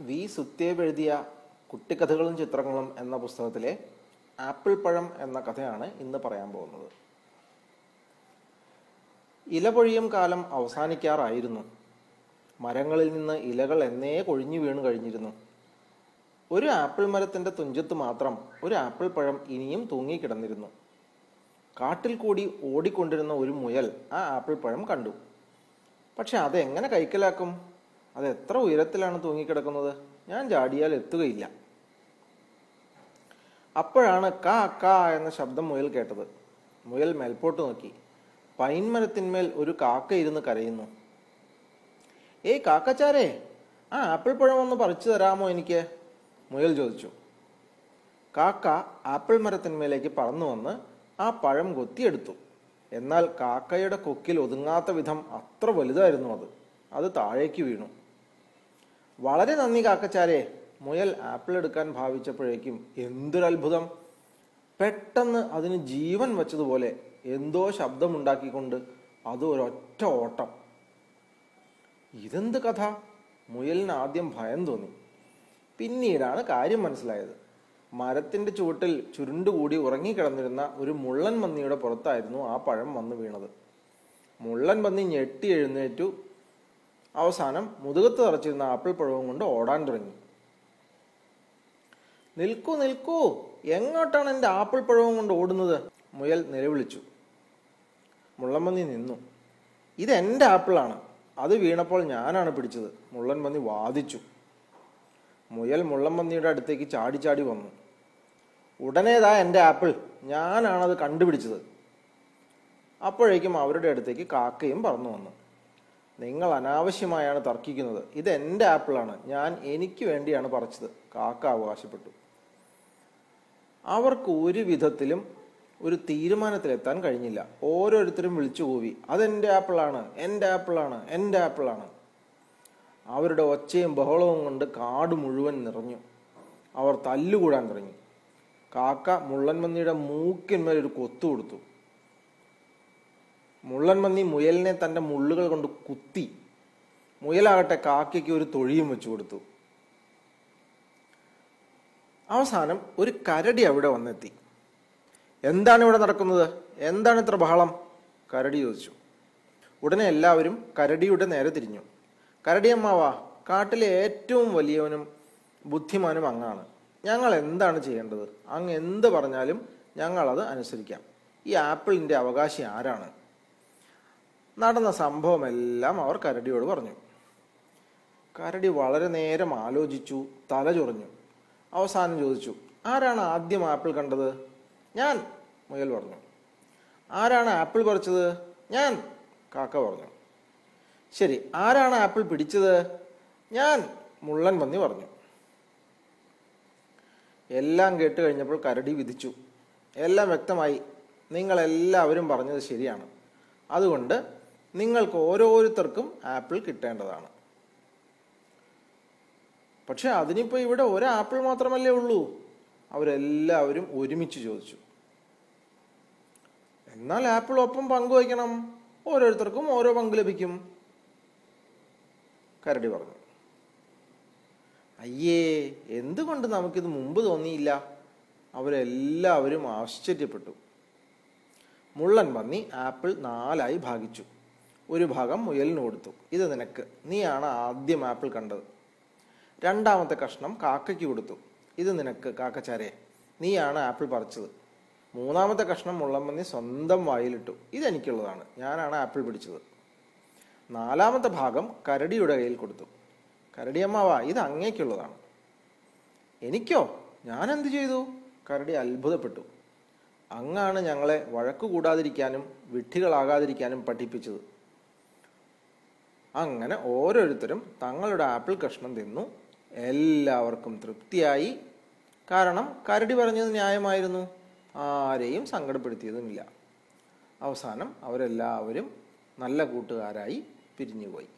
V സുത്തേബ് എഴുതിയ കുട്ടിക്കഥകളും ചിത്രങ്ങളും എന്ന പുസ്തകത്തിലെ ആപ്പിൾ പഴം എന്ന കഥയാണ് ഇന്ന് പറയാൻ പോകുന്നത്. ഇലപൊഴിയും കാലം അവസാനിക്കാറായിരുന്നു. മരങ്ങളിൽ നിന്ന് ഇലകൾ എന്നേ കൊഴിഞ്ഞു വീണു കഴിഞ്ഞിരുന്നു. ഒരു ആപ്പിൾ മരത്തിന്റെ തുഞ്ചത്ത് മാത്രം ഒരു ആപ്പിൾ പഴം ഇനിയും തൂങ്ങിക്കിടന്നിരുന്നു. കാട്ടിൽ കൂടി ഓടിക്കൊണ്ടിരുന്ന ഒരു മുയൽ ആ ആപ്പിൾ പഴം കണ്ടു. പക്ഷെ അതെങ്ങനെ കൈക്കലാക്കും? അത് എത്ര ഉയരത്തിലാണ് തൂങ്ങിക്കിടക്കുന്നത്? ഞാൻ ചാടിയാൽ എത്തുകയില്ല. അപ്പോഴാണ് കാ കാ എന്ന ശബ്ദം മുയൽ കേട്ടത്. മുയൽ മേൽപോട്ട് നോക്കി. പൈൻ മരത്തിന്മേൽ ഒരു കാക്ക ഇരുന്ന് കരയുന്നു. ഏയ് കാക്കച്ചാരേ ആ ആപ്പിൾ പഴം ഒന്ന് പറിച്ചു തരാമോ എനിക്ക്? മുയൽ ചോദിച്ചു. കാക്ക ആപ്പിൾ മരത്തിന്മേലേക്ക് പറന്നു വന്ന് ആ പഴം കൊത്തിയെടുത്തു. എന്നാൽ കാക്കയുടെ കൊക്കിൽ ഒതുങ്ങാത്ത വിധം അത്ര വലുതായിരുന്നു അത്. അത് താഴേക്ക് വീണു. വളരെ നന്ദി കാക്കച്ചാരെ. മുയൽ ആപ്പിൾ എടുക്കാൻ ഭാവിച്ചപ്പോഴേക്കും എന്തൊരത്ഭുതം. പെട്ടെന്ന് അതിന് ജീവൻ വെച്ചതുപോലെ എന്തോ ശബ്ദമുണ്ടാക്കിക്കൊണ്ട് അത് ഒരൊറ്റ ഓട്ടം. ഇതെന്ത് കഥ? മുയലിന് ആദ്യം ഭയം തോന്നി. പിന്നീടാണ് കാര്യം മനസ്സിലായത്. മരത്തിന്റെ ചുവട്ടിൽ ചുരുണ്ടുകൂടി ഉറങ്ങിക്കിടന്നിരുന്ന ഒരു മുള്ളൻ പന്നിയുടെ പുറത്തായിരുന്നു ആ പഴം വന്നു വീണത്. മുള്ളൻ പന്നി ഞെട്ടി എഴുന്നേറ്റു. അവസാനം മുതുകത്ത് തറച്ചിരുന്ന ആപ്പിൾ പഴവും കൊണ്ട് ഓടാൻ തുടങ്ങി. നിൽക്കൂ നിൽക്കൂ എങ്ങോട്ടാണ് എന്റെ ആപ്പിൾ പഴവും കൊണ്ട് ഓടുന്നത്? മുയൽ നിലവിളിച്ചു. മുള്ളൻപന്നി നിന്നു. ഇത് എന്റെ ആപ്പിളാണ്. അത് വീണപ്പോൾ ഞാനാണ് പിടിച്ചത് മുള്ളൻ പന്നി വാദിച്ചു. മുയൽ മുള്ളൻപന്നിയുടെ അടുത്തേക്ക് ചാടി ചാടി വന്നു. ഉടനേതാ എന്റെ ആപ്പിൾ. ഞാനാണത് കണ്ടുപിടിച്ചത്. അപ്പോഴേക്കും അവരുടെ അടുത്തേക്ക് കാക്കയും പറന്നു വന്നു. നിങ്ങൾ അനാവശ്യമായാണ് തർക്കിക്കുന്നത്. ഇത് എന്റെ ആപ്പിളാണ്. ഞാൻ എനിക്ക് വേണ്ടിയാണ് പറിച്ചത്. കാക്ക അവകാശപ്പെട്ടു. അവർക്ക് ഒരു വിധത്തിലും ഒരു തീരുമാനത്തിലെത്താൻ കഴിഞ്ഞില്ല. ഓരോരുത്തരും വിളിച്ചു കൂവി അതെന്റെ ആപ്പിളാണ് എന്റെ ആപ്പിളാണ് എന്റെ ആപ്പിളാണ്. അവരുടെ ഒച്ചയും ബഹളവും കൊണ്ട് കാട് മുഴുവൻ നിറഞ്ഞു. അവർ തല്ലുകൂടാൻ തുടങ്ങി. കാക്ക മുള്ളൻമന്നിയുടെ മൂക്കിന്മേൽ ഒരു കൊത്തു കൊടുത്തു. മുള്ളൻമന്നി മുയലിനെ തന്റെ മുള്ളുകൾ കൊണ്ട് കുത്തി മുയലാകട്ടെ കാക്കയ്ക്ക് ഒരു തൊഴിയും വെച്ചു കൊടുത്തു. അവസാനം ഒരു കരടി അവിടെ വന്നെത്തി. എന്താണ് ഇവിടെ നടക്കുന്നത്? എന്താണ് ഇത്ര ബഹളം? കരടി ചോദിച്ചു. ഉടനെ എല്ലാവരും കരടിയുടെ നേരെ തിരിഞ്ഞു. കരടിയമ്മാവാ കാട്ടിലെ ഏറ്റവും വലിയവനും ബുദ്ധിമാനും അങ്ങാണ്. ഞങ്ങൾ എന്താണ് ചെയ്യേണ്ടത്? അങ്ങ് എന്ത് പറഞ്ഞാലും ഞങ്ങളത് അനുസരിക്കാം. ഈ ആപ്പിളിന്റെ അവകാശി ആരാണ്? നടന്ന സംഭവമെല്ലാം അവർ കരടിയോട് പറഞ്ഞു. കരടി വളരെ നേരം ആലോചിച്ചു തല ചൊറിഞ്ഞു. അവസാനം ചോദിച്ചു ആരാണ് ആദ്യം ആപ്പിൾ കണ്ടത്? ഞാൻ മുയൽ പറഞ്ഞു. ആരാണ് ആപ്പിൾ പറിച്ചത്? ഞാൻ കാക്ക പറഞ്ഞു. ശരി ആരാണ് ആപ്പിൾ പിടിച്ചത്? ഞാൻ മുള്ളൻ പന്നി പറഞ്ഞു. എല്ലാം കേട്ട് കഴിഞ്ഞപ്പോൾ കരടി വിധിച്ചു. എല്ലാം വ്യക്തമായി. നിങ്ങളെല്ലാവരും പറഞ്ഞത് ശരിയാണ്. അതുകൊണ്ട് നിങ്ങൾക്ക് ഓരോരുത്തർക്കും ആപ്പിൾ കിട്ടേണ്ടതാണ്. പക്ഷെ അതിനിപ്പോ ഇവിടെ ഒരു ആപ്പിൾ മാത്രമല്ലേ ഉള്ളൂ. അവരെല്ലാവരും ഒരുമിച്ച് ചോദിച്ചു. എന്നാൽ ആപ്പിൾ ഒപ്പം പങ്കുവയ്ക്കണം ഓരോരുത്തർക്കും ഓരോ പങ്ക് ലഭിക്കും. കരടി പറഞ്ഞു. അയ്യേ എന്തുകൊണ്ട് നമുക്കിത് മുമ്പ് തോന്നിയില്ല? അവരെല്ലാവരും ആശ്ചര്യപ്പെട്ടു. മുള്ളൻ പന്നി ആപ്പിൾ നാലായി ഭാഗിച്ചു. ഒരു ഭാഗം മുയലിന് കൊടുത്തു. ഇത് നിനക്ക്. നീയാണ് ആദ്യം ആപ്പിൾ കണ്ടത്. രണ്ടാമത്തെ കഷ്ണം കാക്കയ്ക്ക് കൊടുത്തു. ഇത് നിനക്ക് കാക്കച്ചാരെ. നീയാണ് ആപ്പിൾ പറിച്ചത്. മൂന്നാമത്തെ കഷ്ണം മുള്ളമ്മന്നി സ്വന്തം വായിലിട്ടു. ഇതെനിക്കുള്ളതാണ്. ഞാനാണ് ആപ്പിൾ പിടിച്ചത്. നാലാമത്തെ ഭാഗം കരടിയുടെ കയ്യിൽ കൊടുത്തു. കരടിയമ്മാവാ ഇത് അങ്ങേക്കുള്ളതാണ്. എനിക്കോ? ഞാൻ എന്ത് ചെയ്തു? കരടി അത്ഭുതപ്പെട്ടു. അങ്ങാണ് ഞങ്ങളെ വഴക്കു കൂടാതിരിക്കാനും വിഡ്ഢികളാകാതിരിക്കാനും പഠിപ്പിച്ചത്. അങ്ങനെ ഓരോരുത്തരും തങ്ങളുടെ ആപ്പിൾ കഷ്ണം തിന്നു. എല്ലാവർക്കും തൃപ്തിയായി. കാരണം കരടി പറഞ്ഞത് ന്യായമായിരുന്നു. ആരെയും സങ്കടപ്പെടുത്തിയതുമില്ല. അവസാനം അവരെല്ലാവരും നല്ല കൂട്ടുകാരായി പിരിഞ്ഞുപോയി.